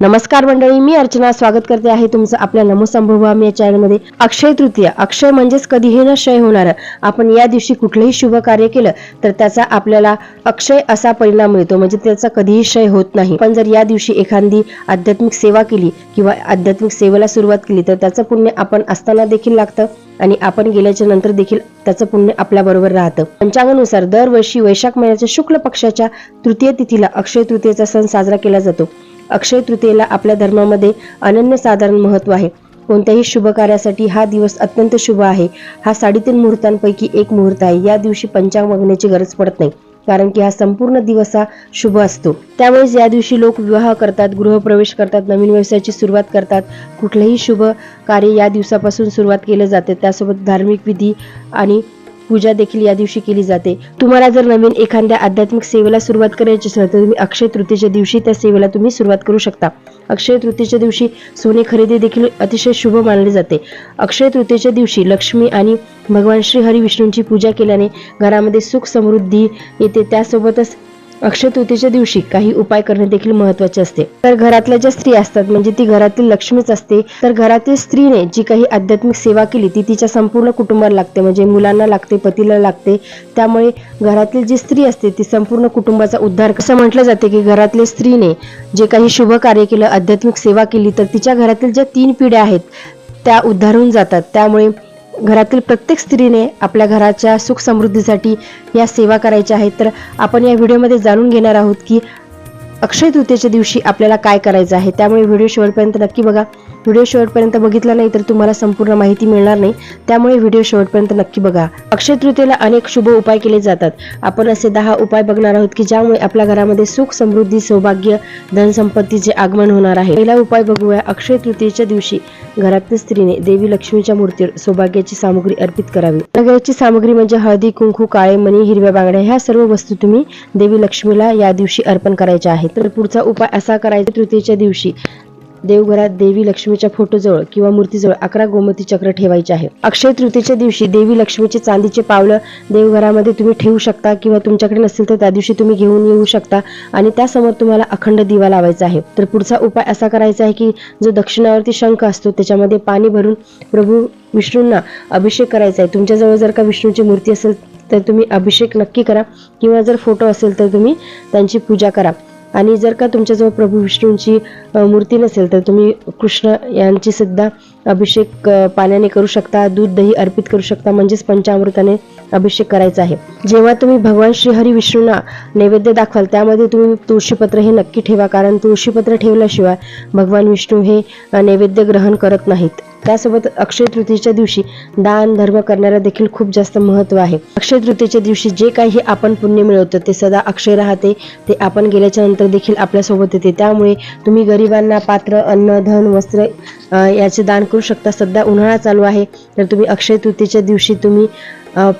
नमस्कार मंडळी मी अर्चना स्वागत करते आहे तुमचं आपल्या नमोसंभवामी या चॅनलमध्ये अक्षय तृतीया. अक्षय म्हणजेच कधीही न क्षय होणार. आपण या दिवशी कुठलंही शुभ कार्य केलं तर त्याचा आपल्याला अक्षय असा परिणाम मिळतो. म्हणजे त्याचा कधीही क्षय होत नाही. पण जर या दिवशी एखादी आध्यात्मिक सेवा केली किंवा आध्यात्मिक सेवेला सुरुवात केली तर त्याचं पुण्य आपण असताना देखील लागतं आणि आपण गेल्याच्यानंतर देखील त्याचं पुण्य आपल्या बरोबर राहतं. पंचांगानुसार दरवर्षी वैशाख महिन्याच्या शुक्ल पक्षाच्या तृतीय तिथीला अक्षय तृतीयेचा सण साजरा केला जातो. अक्षय तृतीयेला आपल्या धर्मामध्ये अनन्यसाधारण महत्त्व आहे. कोणत्याही शुभ कार्यासाठी हा दिवस अत्यंत शुभ आहे. हा साडेतीन मुहूर्तांपैकी एक मुहूर्त आहे. या दिवशी पंचांग बघण्याची गरज पडत नाही कारण की हा संपूर्ण दिवस हा शुभ असतो. त्यामुळेच या दिवशी लोक विवाह करतात गृहप्रवेश करतात नवीन व्यवसायाची सुरुवात करतात. कुठलेही शुभ कार्य या दिवसापासून सुरुवात केले जाते. त्यासोबत धार्मिक विधी आणि पूजा देखील या दिवशी केली जाते. तुम्हाला जर नवीन एखाद्या आध्यात्मिक सेवेला सुरुवात करायची असेल तर तुम्ही अक्षय तृतीच्या दिवशी त्या सेवेला तुम्ही सुरुवात करू शकता. अक्षय तृतीयेच्या दिवशी सोने खरेदी देखील अतिशय शुभ मानले जाते. अक्षय तृतीयेच्या दिवशी लक्ष्मी आणि भगवान श्री हरी विष्णूंची पूजा केल्याने घरामध्ये सुख समृद्धी येते. त्यासोबतच अक्षतृतीच्या दिवशी काही उपाय करणे देखील महत्त्वाचे असते. तर घरातल्या ज्या स्त्री असतात म्हणजे ती घरातील लक्ष्मीच असते तर घरातील स्त्रीने जी काही आध्यात्मिक सेवा केली ती तिच्या संपूर्ण कुटुंबाला लागते. म्हणजे मुलांना लागते पतीला लागते. त्यामुळे घरातील जी स्त्री असते ती संपूर्ण कुटुंबाचा उद्धार असं म्हटलं जाते की घरातल्या स्त्रीने जे काही शुभ कार्य केलं आध्यात्मिक सेवा केली तर तिच्या घरातील ज्या तीन पिढ्या आहेत त्या उद्धारून जातात. त्यामुळे घरातील प्रत्येक स्त्रीने आपल्या घराच्या सुख समृद्धीसाठी या सेवा करायच्या आहेत. तर आपण या व्हिडिओमध्ये जाणून घेणार आहोत की अक्षय तृतीयेच्या दिवशी आपल्याला काय करायचं आहे त्यामुळे व्हिडिओ शेवटपर्यंत नक्की बघा. व्हिडिओ शेवटपर्यंत बघितला नाही तर तुम्हाला संपूर्ण माहिती मिळणार नाही त्यामुळे व्हिडिओ शेवटपर्यंत नक्की बघा. अक्षय तृतीयेला अनेक शुभ उपाय केले जातात. आपण असे दहा उपाय बघणार आहोत की ज्यामुळे आपल्या घरामध्ये सुख समृद्धी सौभाग्य धनसंपत्तीचे आगमन होणार आहे. पहिला उपाय बघूया अक्षय तृतीयेच्या दिवशी घरातील स्त्रीने देवी लक्ष्मीच्या मूर्तीवर सौभाग्याची सामग्री अर्पित करावी. सौभाग्याची सामग्री म्हणजे हळदी कुंकू काळे मणी हिरव्या बांगड्या ह्या सर्व वस्तू तुम्ही देवी लक्ष्मीला या दिवशी अर्पण करायच्या आहेत. तर पुढचा उपाय असा करायचा तृतीयेच्या दिवशी देवघरात देवी लक्ष्मीच्या फोटोजवळ किंवा मूर्तीजवळ अकरा गोमती चक्र ठेवायचे आहे. अक्षय तृतीयेच्या दिवशी देवी लक्ष्मीचे चांदीचे पावलं देवघरामध्ये तुम्ही ठेवू शकता किंवा तुमच्याकडे नसेल तर त्या दिवशी तुम्ही घेऊन येऊ शकता आणि त्यासमोर तुम्हाला अखंड दिवा लावायचा आहे. तर पुढचा उपाय असा करायचा आहे की जो दक्षिणावरती शंख असतो त्याच्यामध्ये पाणी भरून प्रभू विष्णूंना अभिषेक करायचा आहे. तुमच्याजवळ जर का विष्णूची मूर्ती असेल तर तुम्ही अभिषेक नक्की करा किंवा जर फोटो असेल तर तुम्ही त्यांची पूजा करा. आणि जर का तुमच्याजवळ प्रभू विष्णूंची मूर्ती नसेल तर तुम्ही कृष्ण यांची सुद्धा अभिषेक पाण्याने करू शकता दूध दही अर्पित करू शकता म्हणजेच पंचामृताने अभिषेक करायचा आहे. जेव्हा तुम्ही भगवान श्रीहरी विष्णूंना नैवेद्य दाखवाल त्यामध्ये तुम्ही तुळशीपत्र हे नक्की ठेवा कारण तुळशीपत्र ठेवल्याशिवाय भगवान विष्णू हे नैवेद्य ग्रहण करत नाहीत. त्यासोबत अक्षय तृतीयेच्या दिवशी दान धर्म करण्याला देखील खूप जास्त महत्त्व आहे. अक्षय तृतीयेच्या दिवशी जे काही आपण पुण्य मिळवतो ते सदा अक्षय राहते ते आपण गेल्याच्यानंतर देखील आपल्यासोबत येते. त्यामुळे तुम्ही गरिबांना पात्र अन्न धन वस्त्र याचे दान करू शकता. सध्या उन्हाळा चालू आहे. तर तुम्ही अक्षय तृतीयेच्या दिवशी तुम्ही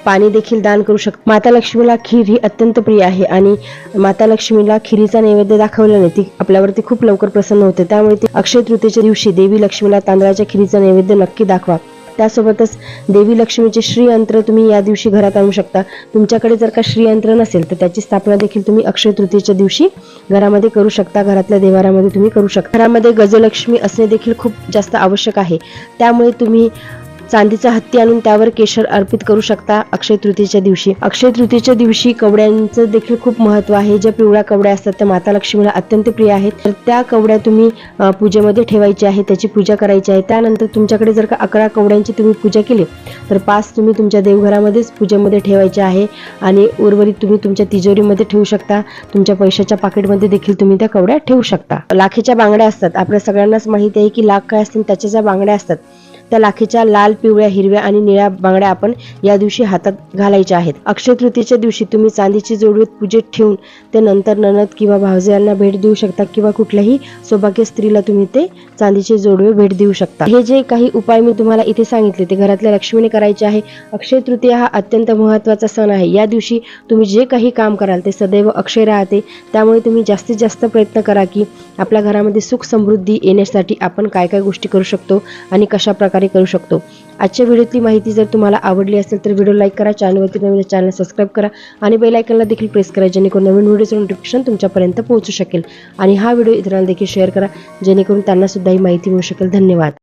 पाणी देखील दान करू शकता. माता लक्ष्मीला खीर ही अत्यंत प्रिय आहे आणि माता लक्ष्मीला खिरीचा नैवेद्य दाखवल्याने ती आपल्यावरती खूप लवकर प्रसन्न होते. त्यामुळे ती अक्षय तृतीयेच्या दिवशी देवी लक्ष्मीला तांदळाच्या खिरीचा नैवेद्य नक्की दाखवा. त्यासोबतच देवी लक्ष्मीचे श्रीयंत्र तुम्ही या दिवशी घरात आणू शकता. तुमच्याकडे जर का श्रीयंत्र नसेल तर त्याची स्थापना देखील तुम्ही अक्षय तृतीयेच्या दिवशी घरामध्ये करू शकता. घरातल्या देवारामध्ये तुम्ही करू शकता. घरामध्ये गजलक्ष्मी असणे देखील खूप जास्त आवश्यक आहे. त्यामुळे तुम्ही चांदीचा हत्ती आणून त्यावर केशर अर्पित करू शकता अक्षय तृतीच्या दिवशी. अक्षय तृतीच्या दिवशी कवड्यांचं देखील खूप महत्त्व आहे. ज्या पिवळ्या कवड्या असतात त्या माता लक्ष्मीला अत्यंत प्रिय आहेत. तर त्या कवड्या तुम्ही पूजेमध्ये ठेवायची आहे त्याची पूजा करायची आहे. त्यानंतर तुमच्याकडे जर का अकरा कवड्यांची तुम्ही पूजा केली तर पाच तुम्ही तुमच्या देवघरामध्येच पूजेमध्ये ठेवायचे आहे आणि उर्वरित तुम्ही तुमच्या तिजोरीमध्ये ठेवू शकता. तुमच्या पैशाच्या पाकिटमध्ये देखील तुम्ही त्या कवड्या ठेवू शकता. लाखेच्या बांगड्या असतात. आपल्या सगळ्यांनाच माहिती आहे की लाख काय असतील त्याच्या ज्या बांगड्या असतात त्या लाखेच्या लाल पिवळ्या हिरव्या आणि निळ्या बांगड्या आपण या दिवशी हातात घालायच्या आहेत. अक्षय तृतीयेच्या दिवशी तुम्ही चांदीची जोडवीत पूजेत ठेवून ते नंतर ननद किंवा भावजे यांना भेट देऊ शकता किंवा कुठल्याही सौभाग्य स्त्रीला तुम्ही ते चांदीचे जोडवे भेट देऊ शकता. हे जे काही उपाय मी तुम्हाला इथे सांगितले ते घरातल्या लक्ष्मीने करायचे आहे. अक्षय तृतीया हा अत्यंत महत्त्वाचा सण आहे. या दिवशी तुम्ही जे काही काम कराल ते सदैव अक्षय राहते. त्यामुळे तुम्ही जास्तीत जास्त प्रयत्न करा की आपल्या घरामध्ये सुख समृद्धी येण्यासाठी आपण काय काय गोष्टी करू शकतो आणि कशा प्रकारे करू शकतो. आजच्या व्हिडिओतली माहिती जर तुम्हाला आवडली असेल तर व्हिडिओ लाईक करा चॅनलवरती नवीन चॅनल सबस्क्राईब करा आणि बेलायकनला देखील प्रेस करा जेणेकरून नवीन व्हिडिओचं नोटिफिकेशन तुमच्यापर्यंत पोहोचू शकेल. आणि हा व्हिडिओ इतरांना देखील शेअर करा जेणेकरून त्यांनासुद्धा ही माहिती मिळू शकेल. धन्यवाद.